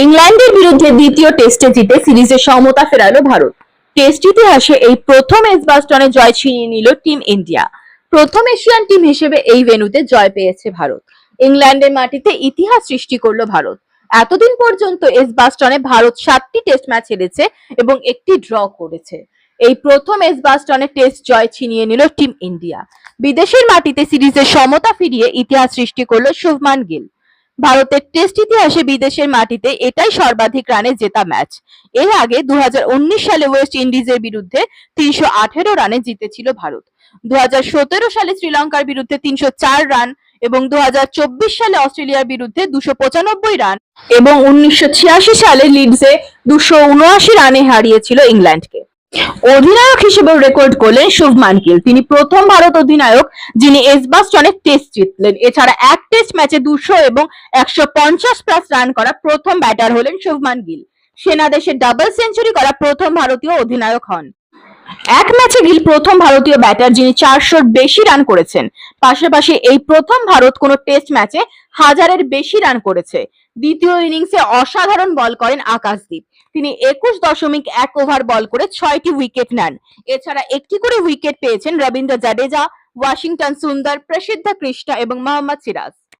ইংল্যান্ডের বিরুদ্ধে দ্বিতীয় টেস্টে জিতে সিরিজে সমতা ফেরালো ভারত। টেস্ট ইতিহাসে এই প্রথম এসবাস্টনে জয় ছিনিয়ে নিল টিম ইন্ডিয়া। প্রথম এশিয়ান টিম হিসেবে এই ভেন্যুতে জয় পেয়েছে ভারত। ইংল্যান্ডের মাটিতে ইতিহাস সৃষ্টি করল ভারত। এতদিন পর্যন্ত এসবাস্টনে ভারত সাতটি টেস্ট ম্যাচ হেরেছে এবং একটি ড্র করেছে। এই প্রথম এসবাস্টনে টেস্ট জয় ছিনিয়ে নিল টিম ইন্ডিয়া। বিদেশের মাটিতে সিরিজের সমতা ফিরিয়ে ইতিহাস সৃষ্টি করল শুভমান গিল। ভারতের টেস্ট ইতিহাসে বিদেশের মাটিতে এটাই সর্বাধিক রানে জেতা ম্যাচ। এর আগে দুহাজার উনিশ সালে ওয়েস্ট ইন্ডিজের বিরুদ্ধে তিনশো আঠেরো রানে জিতেছিল ভারত। দু হাজার সতেরো সালে শ্রীলঙ্কার বিরুদ্ধে তিনশো চার রান এবং দু হাজার চব্বিশ সালে অস্ট্রেলিয়ার বিরুদ্ধে দুশো রান এবং উনিশশো ছিয়াশি সালে লিডসে দুশো রানে হারিয়েছিল ইংল্যান্ডকে। অধিনায়ক হিসেবে রেকর্ড করলেন শুভমান গিল তিনি প্রথম ভারত অধিনায়ক, যিনি এসবাস্টনে টেস্ট জিতলেন। এছাড়া এক টেস্ট ম্যাচে দুশো এবং একশো পঞ্চাশ প্লাস রান করা প্রথম ব্যাটার হলেন শুভমান গিল সেনাদেশে ডাবল সেঞ্চুরি করা প্রথম ভারতীয় অধিনায়ক হন। এক ম্যাচে গিল প্রথম ভারতীয় ব্যাটার যিনি চারশোর বেশি রান করেছেন। পাশাপাশি এই প্রথম ভারত কোনো টেস্ট ম্যাচে হাজারের বেশি রান করেছে। দ্বিতীয় ইনিংসে অসাধারণ বল করেন আকাশদীপ। তিনি একুশ দশমিক এক ওভার বল করে ছয়টি উইকেট নেন। এছাড়া একটি করে উইকেট পেয়েছেন রবীন্দ্র জাডেজা, ওয়াশিংটন সুন্দর, প্রসিদ্ধ কৃষ্ণা এবং মোহাম্মদ সিরাজ।